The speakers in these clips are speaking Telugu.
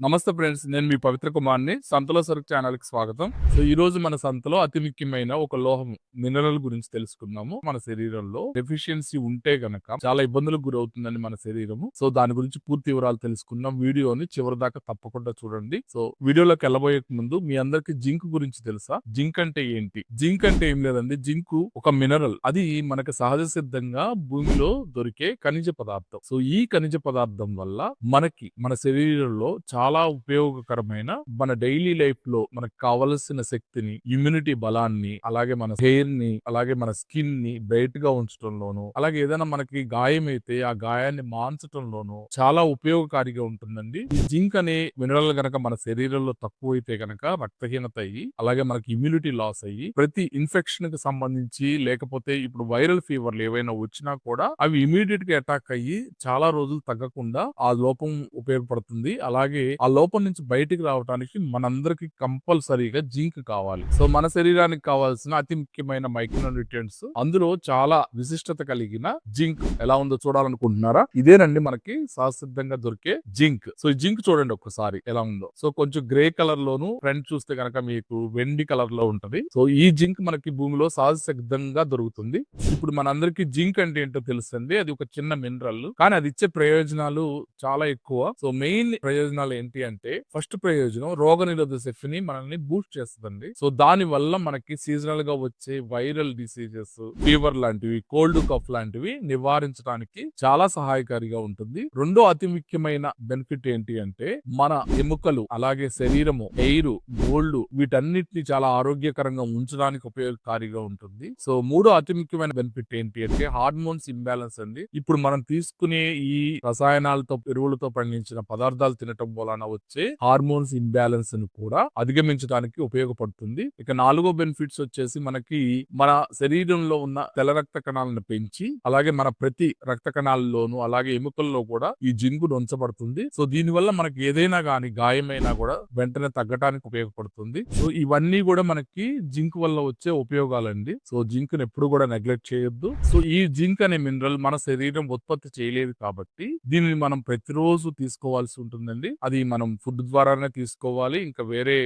నమస్తే ఫ్రెండ్స్ నేను మీ పవిత్ర కుమార్ని సంతలో సరుకు ఛానల్కి స్వాగతం. సో ఈ రోజు మన సంతలో అతి ముఖ్యమైన ఒక లోహం మినరల్ గురించి తెలుసుకుందాము. మన శరీరంలో డెఫిషియన్సీ ఉంటే గనక చాలా ఇబ్బందులకు గురవుతుందని మన శరీరము. సో దాని గురించి పూర్తి వివరాలు తెలుసుకుందాం. వీడియోని చివరి దాకా తప్పకుండా చూడండి. సో వీడియోలోకి వెళ్ళబోయే ముందు మీ అందరికి జింక్ గురించి తెలుసా? జింక్ అంటే ఏంటి? జింక్ అంటే ఏం లేదండి. జింక్ ఒక మినరల్. అది మనకు సహజ సిద్ధంగా భూమిలో దొరికే ఖనిజ పదార్థం. సో ఈ ఖనిజ పదార్థం వల్ల మనకి మన శరీరంలో చాలా చాలా ఉపయోగకరమైన మన డైలీ లైఫ్లో మనకు కావలసిన శక్తిని ఇమ్యూనిటీ బలాన్ని అలాగే మన హెయిర్ని అలాగే మన స్కిన్ని బ్రైట్గా ఉంచడంలోను అలాగే ఏదైనా మనకి గాయం అయితే ఆ గాయాన్ని మాన్చడంలోను చాలా ఉపయోగకారిగా ఉంటుందండి. ఈ జింక్ అనే మినరల్ గనక మన శరీరంలో తక్కువ అయితే గనక రక్తహీనత అయ్యి అలాగే మనకి ఇమ్యూనిటీ లాస్ అయ్యి ప్రతి ఇన్ఫెక్షన్కి సంబంధించి లేకపోతే ఇప్పుడు వైరల్ ఫీవర్లు ఏవైనా వచ్చినా కూడా అవి ఇమీడియట్గా అటాక్ అయ్యి చాలా రోజులు తగ్గకుండా ఆ లోపం ఉపయోగపడుతుంది. అలాగే ఆ లోపం నుంచి బయటికి రావడానికి మనందరికి కంపల్సరీగా జింక్ కావాలి. సో మన శరీరానికి కావాల్సిన అతి ముఖ్యమైన మైక్రోన్యూట్రియంట్స్ అందులో చాలా విశిష్టత కలిగిన జింక్ ఎలా ఉందో చూడాలనుకుంటున్నారా? ఇదేనండి మనకి సహసిద్ధంగా దొరికే జింక్. సో ఈ జింక్ చూడండి ఒక్కసారి ఎలా ఉందో. సో కొంచెం గ్రే కలర్ లోను ఫ్రంట్ చూస్తే కనుక మీకు వెండి కలర్లో ఉంటది. సో ఈ జింక్ మనకి భూమిలో సహజ సిద్ధంగా దొరుకుతుంది. ఇప్పుడు మనందరికి జింక్ అంటే ఏంటో తెలుస్తుంది అది ఒక చిన్న మినరల్. కానీ అది ఇచ్చే ప్రయోజనాలు చాలా ఎక్కువ. సో మెయిన్ ప్రయోజనాలు ఏంటి అంటే ఫస్ట్ ప్రయోజనం రోగ నిరోధక శక్తిని మనల్ని బూస్ట్ చేస్తుందండి. సో దాని వల్ల మనకి సీజనల్గా వచ్చే వైరల్ డిసీజెస్ ఫీవర్ లాంటివి కోల్డ్ కఫ్ లాంటివి నివారించడానికి చాలా సహాయకారిగా ఉంటుంది. రెండో అతి ముఖ్యమైన బెనిఫిట్ ఏంటి అంటే మన ఎముకలు అలాగే శరీరము ఎయిర్ గోల్డ్ వీటన్నిటిని చాలా ఆరోగ్యకరంగా ఉంచడానికి ఉపయోగకారిగా ఉంటుంది. సో మూడో అతి ముఖ్యమైన బెనిఫిట్ ఏంటి అంటే హార్మోన్స్ ఇంబ్యాలెన్స్ అండి. ఇప్పుడు మనం తీసుకునే ఈ రసాయనాలతో ఎరువులతో పండించిన పదార్థాలు తినటం వల్ల వలన వచ్చే హార్మోన్స్ ఇంబ్యాలెన్స్ను కూడా అధిగమించడానికి ఉపయోగపడుతుంది. ఇక నాలుగో బెనిఫిట్స్ వచ్చేసి మనకి మన శరీరంలో ఉన్న తెల్ల రక్త కణాలను పెంచి అలాగే మన ప్రతి రక్త కణాల్లోనూ అలాగే ఎముకల్లో కూడా ఈ జింగు ఉంచబడుతుంది సో దీని వల్ల మనకి ఏదైనా గాని గాయమైనా కూడా వెంటనే తగ్గటానికి ఉపయోగపడుతుంది. సో ఇవన్నీ కూడా మనకి జింక్ వల్ల వచ్చే ఉపయోగాలండి. సో జింక్ని ఎప్పుడు కూడా నెగ్లెక్ట్ చేయొద్దు. సో ఈ జింక్ అనే మినరల్ మన శరీరం ఉత్పత్తి చేయలేదు కాబట్టి దీనిని మనం ప్రతిరోజు తీసుకోవాల్సి ఉంటుందండి. అది మనం ఫుడ్ ద్వారానే తీసుకోవాలి. ఇంకా వేరే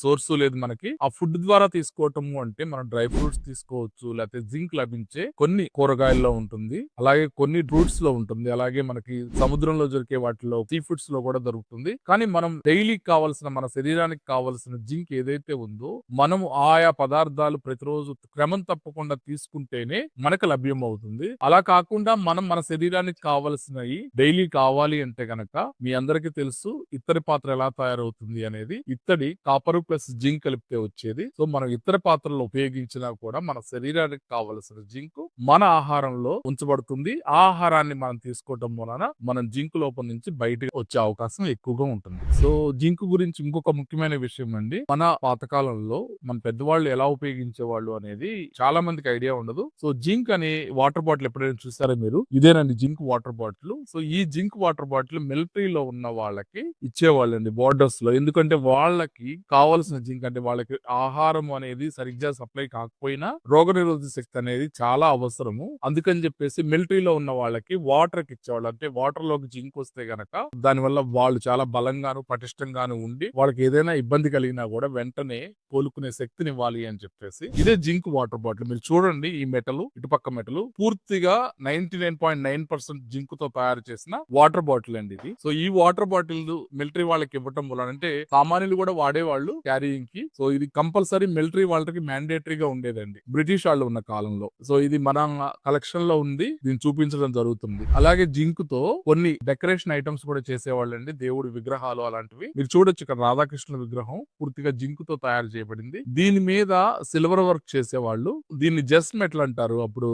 సోర్స్ లేదు మనకి. ఆ ఫుడ్ ద్వారా తీసుకోవటము అంటే మనం డ్రై ఫ్రూట్స్ తీసుకోవచ్చు లేకపోతే జింక్ లభించే కొన్ని కూరగాయల్లో ఉంటుంది. అలాగే కొన్ని ఫ్రూట్స్లో ఉంటుంది. అలాగే మనకి సముద్రంలో దొరికే వాటిలో సీ ఫుడ్స్లో కూడా దొరుకుతుంది. కానీ మనం డైలీ కావాల్సిన మన శరీరానికి కావాల్సిన జింక్ ఏదైతే ఉందో మనం ఆయా పదార్థాలు ప్రతిరోజు క్రమం తప్పకుండా తీసుకుంటేనే మనకు లభ్యం అవుతుంది అలా కాకుండా మనం మన శరీరానికి కావలసినవి డైలీ కావాలి అంటే గనక మీ అందరికీ తెలుసు ఇత్తడి పాత్ర ఎలా తయారవుతుంది అనేది ఇత్తడి కాపర్ ప్లస్ జింక్ కలిపితే వచ్చేది. సో మనం ఇతర పాత్రలు ఉపయోగించినా కూడా మన శరీరానికి కావలసిన జింక్ మన ఆహారంలో ఉంచబడుతుంది. ఆ ఆహారాన్ని మనం తీసుకోవటం వలన మనం జింక్ లోపల నుంచి బయటకు వచ్చే అవకాశం ఎక్కువగా ఉంటుంది. సో జింక్ గురించి ఇంకొక ముఖ్యమైన విషయం అండి. మన పాతకాలంలో మన పెద్దవాళ్ళు ఎలా ఉపయోగించేవాళ్ళు అనేది చాలా మందికి ఐడియా ఉండదు. సో జింక్ అనే వాటర్ బాటిల్ ఎప్పుడైనా చూసారా మీరు? ఇదేనండి జింక్ వాటర్ బాటిల్. సో ఈ జింక్ వాటర్ బాటిల్ మిలిటరీలో ఉన్న వాళ్ళకి ఇచ్చేవాళ్ళండి బార్డర్స్లో ఎందుకంటే వాళ్ళకి కావాల్సిన జింక్ అంటే వాళ్ళకి ఆహారం అనేది సరిగ్గా సప్లై కాకపోయినా రోగ నిరోధక శక్తి అనేది చాలా అవసరము. అందుకని చెప్పేసి మిలిటరీలో ఉన్న వాళ్ళకి వాటర్కి ఇచ్చేవాళ్ళు. అంటే వాటర్లోకి జింక్ వస్తే గనక దాని వల్ల వాళ్ళు చాలా బలంగాను పటిష్టంగాను ఉండి వాళ్ళకి ఏదైనా ఇబ్బంది కలిగినా కూడా వెంటనే కోలుకునే శక్తిని ఇవ్వాలి అని చెప్పేసి ఇదే జింక్ వాటర్ బాటిల్. మీరు చూడండి ఈ మెటల్ ఇటుపక్క మెటల్ పూర్తిగా ninety nine point nine percent జింక్తో తయారు చేసిన వాటర్ బాటిల్ అండి ఇది. సో ఈ వాటర్ బాటిల్ మిలిటరీ వాళ్ళకి ఇవ్వటం వలన అంటే సామాన్యులు కూడా వాడేవాళ్ళు క్యారీయింగ్కి సో ఇది కంపల్సరీ మిలిటరీ వాళ్ళకి మ్యాండేటరీగా ఉండేదండి. బ్రిటిష్ వాళ్ళు ఉన్న కాలంలో. సో ఇది మన కలెక్షన్లో ఉంది దీన్ని చూపించడం జరుగుతుంది. అలాగే జింక్తో కొన్ని డెకరేషన్ ఐటమ్స్ కూడా చేసేవాళ్ళు అండి దేవుడి విగ్రహాలు అలాంటివి. మీరు చూడొచ్చు ఇక్కడ రాధాకృష్ణ విగ్రహం పూర్తిగా జింక్తో తయారు చేయబడింది. దీని మీద సిల్వర్ వర్క్ చేసేవాళ్ళు. దీన్ని జస్ట్ మెటల్ అంటారు. అప్పుడు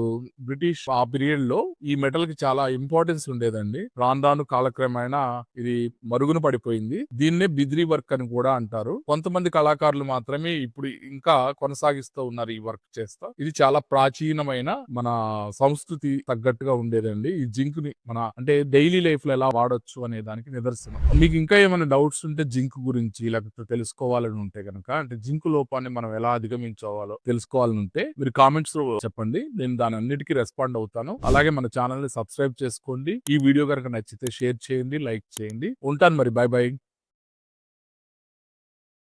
బ్రిటిష్ ఆ పీరియడ్లో ఈ మెటల్కి చాలా ఇంపార్టెన్స్ ఉండేదండి. రాంధాను కాలక్రమేణా ఇది మరుగున పడిపోయింది. దీన్నే బిద్రీ వర్క్ అని కూడా అంటారు. కొంతమంది కళాకారులు మాత్రమే ఇప్పుడు ఇంకా కొనసాగిస్తూ ఉన్నారు ఈ వర్క్ చేస్తా. ఇది చాలా ప్రాచీనమైన మన సంస్కృతి తగ్గట్టుగా ఉండేదండి. ఈ జింక్ని మన అంటే డైలీ లైఫ్లో ఎలా వాడొచ్చు అనే దానికి నిదర్శనం. మీకు ఇంకా ఏమైనా డౌట్స్ ఉంటే జింక్ గురించి లేకపోతే తెలుసుకోవాలని ఉంటే కనుక అంటే జింక్ లోపాన్ని మనం ఎలా అధిగమించుకోవాలో తెలుసుకోవాలని ఉంటే మీరు కామెంట్స్లో చెప్పండి. నేను దాని అన్నిటికీ రెస్పాండ్ అవుతాను. అలాగే మన ఛానల్ని సబ్స్క్రైబ్ చేసుకోండి. ఈ వీడియో కనుక నచ్చితే షేర్ చేయండి లైక్ చేయండి. ఉంటాను మరి. Bye bye